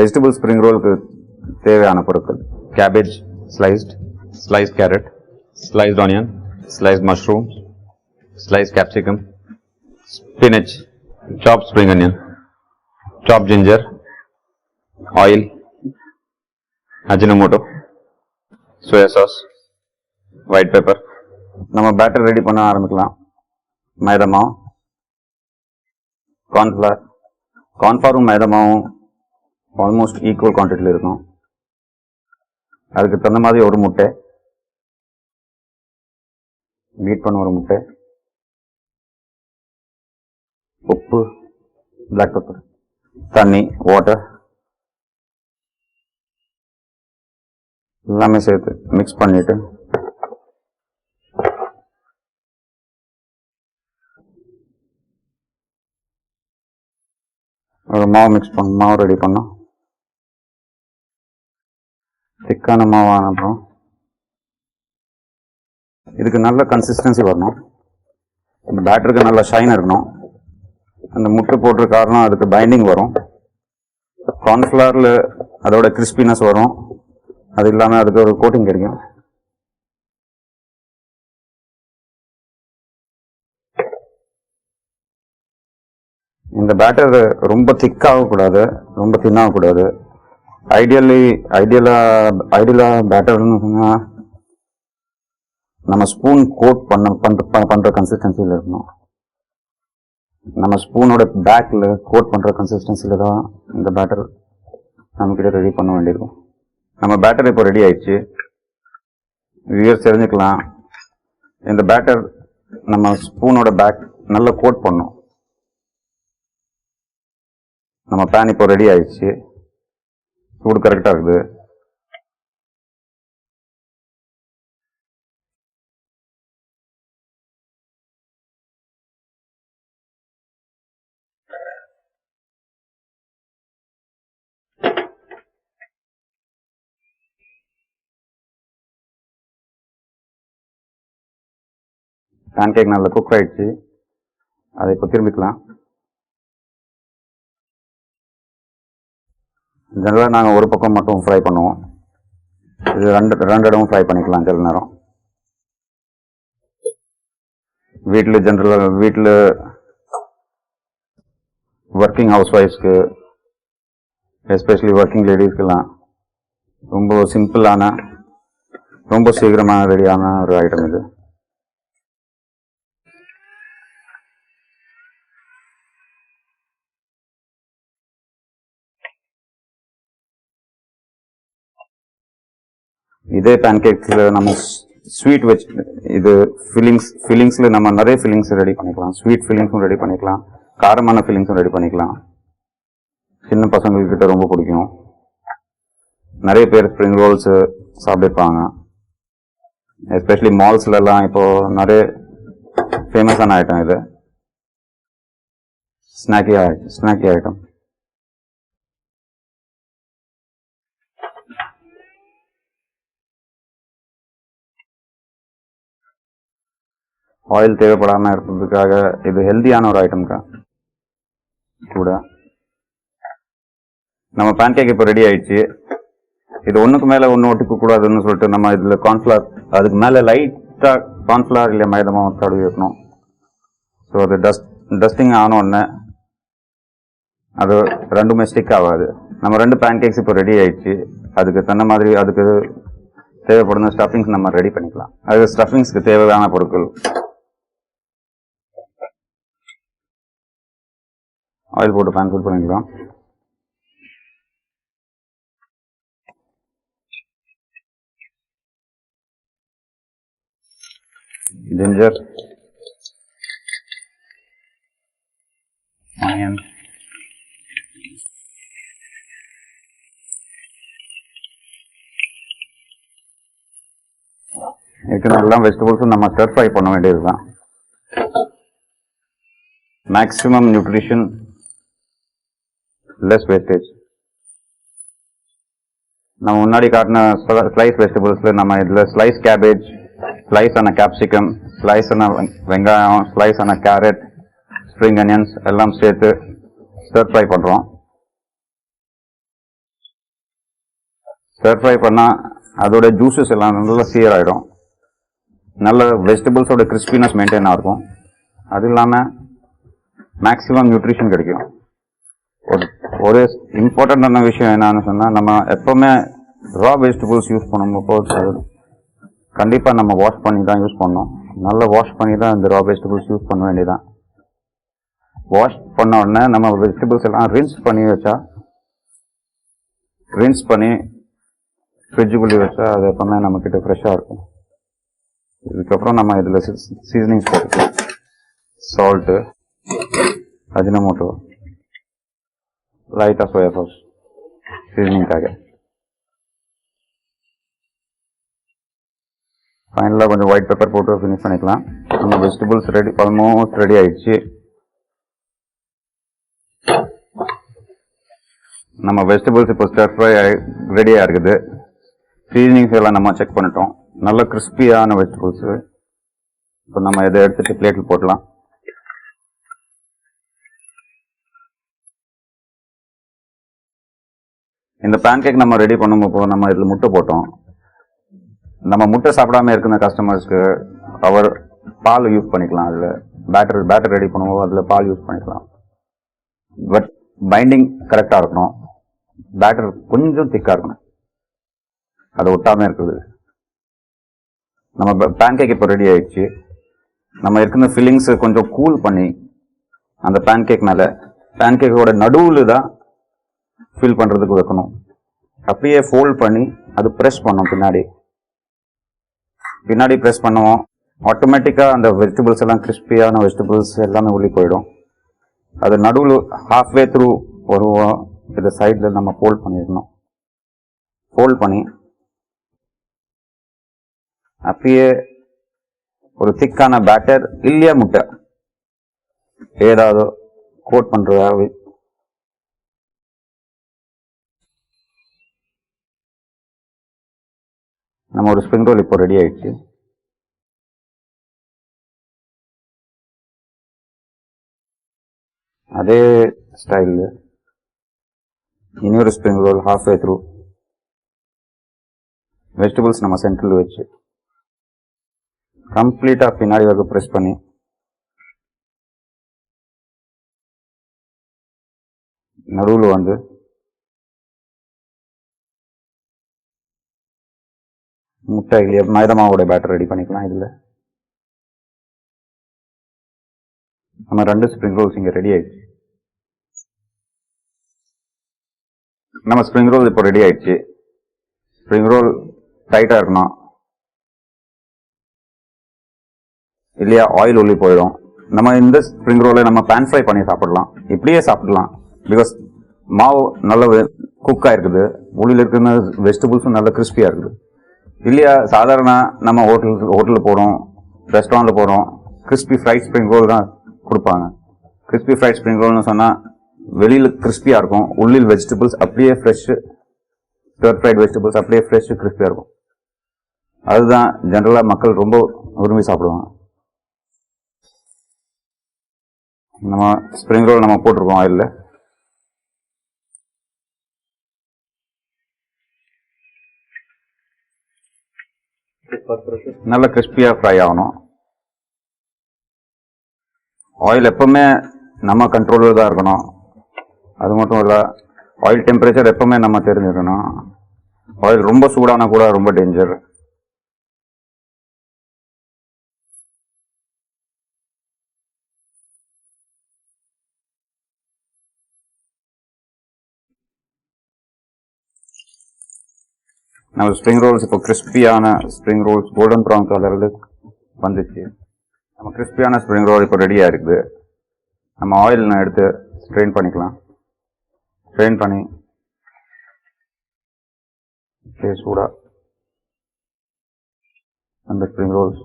Vegetable spring ரோலுக்கு தேவையான பொருட்கள். Cabbage sliced slice carrot sliced onion sliced mushroom slice capsicum spinach chop spring onion chop ginger oil Ajinomoto soya sauce white pepper நம்ம batter ready பண்ண ஆரம்பிக்கலாம். மைதா மாவு cornflour கார்ன்ஃப்ளவரும் மைதா மாவும் almost equal குவான்டிட்டியில் இருக்கும். அதுக்கு தகுந்த மாதிரி ஒரு முட்டை. பீட் பண்ண ஒரு முட்டை. உப்பு பிளாக் பெப்பர் தண்ணி வாட்டர் எல்லாமே சேர்த்து மிக்ஸ் பண்ணிட்டு ஒரு மாவு மிக்ஸ் பண்ண மாவு ரெடி பண்ணோம். திக்கான மாவாக அனுப்புகிறோம் இதுக்கு நல்ல கன்சிஸ்டன்சி வரணும். இந்த பேட்டருக்கு நல்ல ஷைன் இருக்கணும். அந்த முட்டை போட்டுற காரணம் அதுக்கு பைண்டிங் வரும். கார்ன்ஃப்ளவரில் அதோட கிறிஸ்பினஸ் வரும். அது இல்லாமல் அதுக்கு ஒரு கோட்டிங் கிடைக்கும். இந்த பேட்டர் ரொம்ப திக்காகக்கூடாது ரொம்ப தின்னாகக்கூடாது ஐடியலி ஐடியலா ஐடியலா பேட்டர்னு சொன்னா நம்ம ஸ்பூன் கோட் பண்ண பண்ற பண்ணுற பண்ற கன்சிஸ்டன்சியில் இருக்கணும். நம்ம ஸ்பூனோட பேக்கில் கோட் பண்ற கன்சிஸ்டன்சியில் தான் இந்த பேட்டர் நம்மக்கிட்ட ரெடி பண்ண வேண்டியிருக்கும். நம்ம பேட்டர் இப்போ ரெடி ஆயிடுச்சு. வியூஸ் தெரிஞ்சுக்கலாம். இந்த பேட்டர் நம்ம ஸ்பூனோட பேக் நல்லா கோட் பண்ணும் நம்ம பேன் இப்போ ரெடி ஆயிடுச்சு. சூடு கரெக்டாக இருக்குது. பேன் கேக் நல்லா குக் ஆயிடுச்சு. அதை இப்போ திரும்பிக்கலாம். ஜென்ரலாக நாங்கள் ஒரு பக்கம் மட்டும் ஃப்ரை பண்ணுவோம். இது ரெண்டு ரெண்டு இடமும் ஃப்ரை பண்ணிக்கலாம் சில நேரம். வீட்டில் ஜென்ரலாக வீட்டில் ஒர்க்கிங் ஹவுஸ் ஒய்ஃப்ஸ்க்கு எஸ்பெஷலி ஒர்க்கிங் லேடிஸ்க்கெல்லாம் ரொம்ப சிம்பிளான ரொம்ப சீக்கிரமாக ரெடியான ஒரு ஐட்டம் இது. இதே பேன்கேக்ஸில் நம்ம ஸ்வீட் வச்சு இது ஃபில்லிங்ஸ் ஃபில்லிங்ஸில் நம்ம நிறைய ஃபில்லிங்ஸ் ரெடி பண்ணிக்கலாம். ஸ்வீட் ஃபில்லிங்ஸும் ரெடி பண்ணிக்கலாம். காரமான ஃபில்லிங்ஸும் ரெடி பண்ணிக்கலாம். சின்ன பசங்கள்கிட்ட ரொம்ப பிடிக்கும். நிறைய பேர் ஸ்ப்ரிங் ரோல்ஸ் சாப்பிட்டுருப்பாங்க எஸ்பெஷலி மால்ஸ்லலாம் இப்போ நிறைய ஃபேமஸான ஐட்டம் இது. ஸ்நாக்கி ஸ்நாக்கி ஐட்டம் ஆயில் தேவைப்படாமல் இருக்கிறதுக்காக இது ஹெல்த்தியான ஒரு ஐட்டம்க்கா கூட நம்ம பேன்கேக் இப்போ ரெடி ஆயிடுச்சு. இது ஒன்றுக்கு மேலே ஒன்று ஒட்டிக்க கூடாதுன்னு சொல்லிட்டு நம்ம இதில் கார்ன்ஃபிளவர் அதுக்கு மேலே லைட்டாக கார்ன்ஃபிளவர் இல்லை மைதமாக தடவி வைக்கணும். ஸோ அது டஸ்ட் டஸ்டிங் ஆனோடனே அது ரெண்டுமே ஸ்டிக் ஆகாது. நம்ம ரெண்டு பேன்கேக்ஸ் இப்போ ரெடி ஆயிடுச்சு. அதுக்கு தன்ன மாதிரி அதுக்கு தேவைப்படுற ஸ்டஃபிங்ஸ் நம்ம ரெடி பண்ணிக்கலாம். அது ஸ்டஃபிங்ஸ்க்கு தேவையான பொருட்கள். ஆயில் போட்டு பேன் ஃபில் பண்ணிக்கலாம். Ginger. Onion. இருக்கிற எல்லா வெஜிடபிள்ஸும் நம்ம ஸ்டர் ஃப்ரை பண்ண வேண்டியது தான் மேக்ஸிமம் நியூட்ரிஷன் லெஸ் வேஸ்டேஜ் நம்ம முன்னாடி காட்டின ஸ்லைஸ் வெஜிடபிள்ஸில் நம்ம இதில் ஸ்லைஸ் கேபேஜ் ஸ்லைஸ் ஆன கேப்சிகம் ஸ்லைஸ் ஆன வெங்காயம் ஸ்லைஸ் ஆன கேரட் ஸ்ப்ரிங் அனியன்ஸ் எல்லாம் சேர்த்து ஸ்டர் ஃப்ரை பண்ணுறோம் ஸ்டர் ஃப்ரை பண்ணால் அதோட ஜூஸஸ் எல்லாம் நல்லா சியர் ஆகிடும் நல்ல வெஜிடபிள்ஸோட கிறிஸ்பினஸ் மெயின்டைன் ஆகும். அது இல்லாமல் மேக்ஸிமம் நியூட்ரிஷன் கிடைக்கும். ஒரு ஒரு இம்பார்ட்டண்ட்டான விஷயம் என்னன்னு சொன்னால் நம்ம எப்போவுமே ரா வெஜிடபிள்ஸ் யூஸ் பண்ணும்போது கண்டிப்பாக நம்ம வாஷ் பண்ணி தான் யூஸ் பண்ணோம் நல்லா வாஷ் பண்ணி தான் இந்த ரா வெஜிடபிள்ஸ் யூஸ் பண்ண வேண்டியதான் வாஷ் பண்ண உடனே நம்ம வெஜிடபிள்ஸ் எல்லாம் ரின்ஸ் பண்ணி வச்சா ரின்ஸ் பண்ணி ஃப்ரிட்ஜுக்குள்ளே வச்சா அது எப்பவுமே நம்மக்கிட்ட ஃப்ரெஷ்ஷாக இருக்கும். இதுக்கப்புறம் நம்ம இதில் சீசனிங்ஸ் போட்டுக்கலாம். சால்ட்டு அஜினமோட்டோ லைட்டாக சோயா சாஸ் சீசனிங்காக ஃபைனலாக கொஞ்சம் ஒயிட் பெப்பர் போட்டு ஃபினிஷ் பண்ணிக்கலாம். நம்ம வெஜிடபிள்ஸ் ரெடி ஆல்மோஸ்ட் ரெடி ஆயிடுச்சு. நம்ம வெஜிடபிள்ஸ் இப்போ ஸ்டர் ஃப்ரை ரெடியாக இருக்குது. சீசனிங்ஸ் எல்லாம் நம்ம செக் பண்ணிட்டோம். நல்ல கிறிஸ்பியான வெஜிடபிள்ஸ் இப்போ நம்ம இதை எடுத்துட்டு பிளேட்டில் போடலாம் இந்த பேன்கேக் நம்ம ரெடி பண்ணும்போது நம்ம இதில் முட்டை போட்டோம். நம்ம முட்டை சாப்பிடாம இருக்கிற கஸ்டமர்ஸ்க்கு அவர் பால் யூஸ் பண்ணிக்கலாம். அதில் பேட்டர் பேட்டர் ரெடி பண்ணும்போது அதில் பால் யூஸ் பண்ணிக்கலாம். பட் பைண்டிங் கரெக்டாக இருக்கணும். பேட்டர் கொஞ்சம் திக்காக இருக்கணும். அதை ஒட்டாமல் இருக்குது. நம்ம பேன்கேக் இப்போ ரெடி ஆயிடுச்சு. நம்ம இருக்கிற ஃபில்லிங்ஸை கொஞ்சம் கூல் பண்ணி அந்த பேன்கேக் மேலே பேன்கேக்கோட நடுவில் தான் ஃபில் பண்ணுறதுக்கு வைக்கணும். அப்படியே ஃபோல்ட் பண்ணி அது ப்ரெஸ் பண்ணோம் பின்னாடி. பின்னாடி ப்ரெஸ் பண்ணுவோம். ஆட்டோமேட்டிக்காக அந்த வெஜிடபிள்ஸ் எல்லாம் கிறிஸ்பியான வெஜிடபிள்ஸ் எல்லாமே உள்ளே போயிடும். அது நடுவில் ஹாஃப்வே த்ரூ வருவோம். இந்த சைடில் நம்ம ஃபோல்ட் பண்ணிடணும். ஃபோல்ட் பண்ணி அப்படியே ஒரு திக்கான பேட்டர் இல்லையா முட்டை? ஏதாவது கோட் பண்ணுறதா நம்ம ஒரு ஸ்ப்ரிங் ரோல் இப்போ ரெடி ஆயிடுச்சு. அதே ஸ்டைலில் இன்னொரு spring roll half way through vegetables நம்ம சென்டரில் வச்சு. கம்ப்ளீட்டாக பின்னாடி வரைக்கும் ப்ரெஸ் பண்ணி. நடுவில் வந்து முட்டை இல்லையா மைதா மாவோட பேட்டர் ரெடி பண்ணிக்கலாம் இதில். நம்ம ரெண்டு ஸ்ப்ரிங் ரோல்ஸ் இங்கே ரெடி ஆயிடுச்சு. நம்ம ஸ்ப்ரிங் ரோல் இப்போ ரெடி ஆயிடுச்சு. ஸ்ப்ரிங் ரோல் டைட்டாக இருக்கணும். இல்லையா ஆயில் உள்ளி போயிடும். நம்ம இந்த ஸ்ப்ரிங் ரோலை நம்ம பேன் ஃப்ரை பண்ணி சாப்பிடலாம். இப்படியே சாப்பிடலாம். பிகாஸ் மாவு நல்ல குக் ஆயிருக்குது உள்ளில் இருக்கிற வெஜிடபிள்ஸும் நல்ல கிறிஸ்பியாக இருக்குது. இல்லையா? சாதாரண நம்ம ஹோட்டல் ஹோட்டலில் போகிறோம் ரெஸ்டாரண்ட்டில் போகிறோம் கிறிஸ்பி ஃப்ரைட் ஸ்ப்ரிங் ரோல் தான் கொடுப்பாங்க. கிறிஸ்பி ஃப்ரைட் ஸ்ப்ரிங் ரோல்னு சொன்னால் வெளியில் கிறிஸ்பியாக இருக்கும் உள்ளில் வெஜிடபிள்ஸ் அப்படியே ஃப்ரெஷ்ஷு ஸ்டர் ஃப்ரைட் வெஜிடபிள்ஸ் அப்படியே ஃப்ரெஷ்ஷு கிறிஸ்பியாக இருக்கும். அதுதான் ஜென்ரலாக மக்கள் ரொம்ப விரும்பி சாப்பிடுவாங்க. நம்ம ஸ்ப்ரிங் ரோல் நம்ம போட்டிருக்கோம் ஆயிலில் நல்ல கிறிஸ்பியாக ஃப்ரை ஆகணும். ஆயில் எப்பவுமே நம்ம கண்ட்ரோலில் தான் இருக்கணும். அது மட்டும் இல்லை ஆயில் டெம்பரேச்சர் எப்பவுமே நம்ம தெரிஞ்சுக்கணும். ஆயில் ரொம்ப சூடானா கூட ரொம்ப டேஞ்சர் நம்ம ஸ்ப்ரிங் ரோல்ஸ் இப்போ கிறிஸ்பியான ஸ்ப்ரிங் ரோல்ஸ் கோல்டன் ப்ரௌன் கலரில் வந்துச்சு. நம்ம கிறிஸ்பியான ஸ்ப்ரிங் ரோல் இப்போ ரெடியாக இருக்குது நம்ம ஆயில் நான் எடுத்து ஸ்ட்ரெயின் பண்ணிக்கலாம். ஸ்ட்ரெயின் பண்ணி சூடாக அந்த ஸ்ப்ரிங் ரோல்ஸ்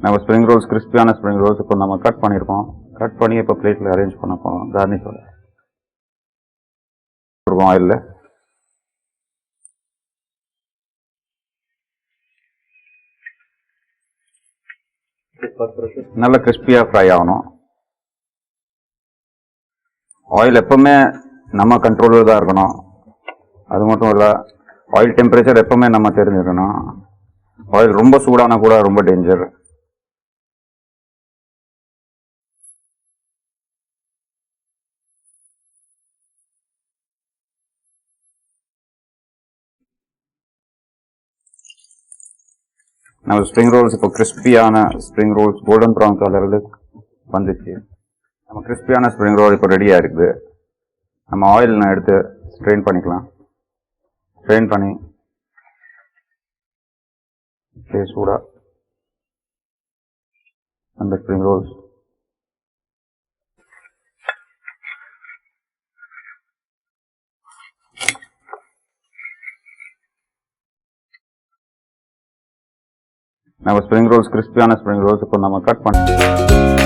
நம்ம ஸ்ப்ரிங் ரோல்ஸ் கிறிஸ்பியான ஸ்ப்ரிங் ரோல்ஸ் இப்போ நம்ம கட் பண்ணியிருக்கோம் கட் பண்ணி இப்போ பிளேட்டில் அரேஞ்ச் பண்ண போகிறோம் கார்னிஷோட கொடுப்போம் ஆயிலில் நல்ல கிறிஸ்பியாக ஃப்ரை ஆகணும். ஆயில் எப்பவுமே நம்ம கண்ட்ரோலில் தான் இருக்கணும். அது மட்டும் இல்லை ஆயில் டெம்பரேச்சர் எப்பவுமே நம்ம தெரிஞ்சுக்கணும் ஆயில் ரொம்ப சூடானா கூட ரொம்ப டேஞ்சர் நம்ம ஸ்ப்ரிங் ரோல்ஸ் இப்போ கிறிஸ்பியான ஸ்ப்ரிங் ரோல்ஸ் கோல்டன் ப்ரௌன் கலரில் வந்துச்சு. நம்ம கிறிஸ்பியான ஸ்ப்ரிங் ரோல் இப்போ ரெடியாக இருக்குது நம்ம ஆயில் நான் எடுத்து ஸ்ட்ரெயின் பண்ணிக்கலாம். ஸ்ட்ரெயின் பண்ணி சூடாக அந்த ஸ்ப்ரிங் ரோல்ஸ் நம்ம ஸ்ப்ரிங் ரோல்ஸ் கிறிஸ்பியான ஸ்ப்ரிங் ரோல்ஸ் இப்போ நம்ம கட் பண்ணி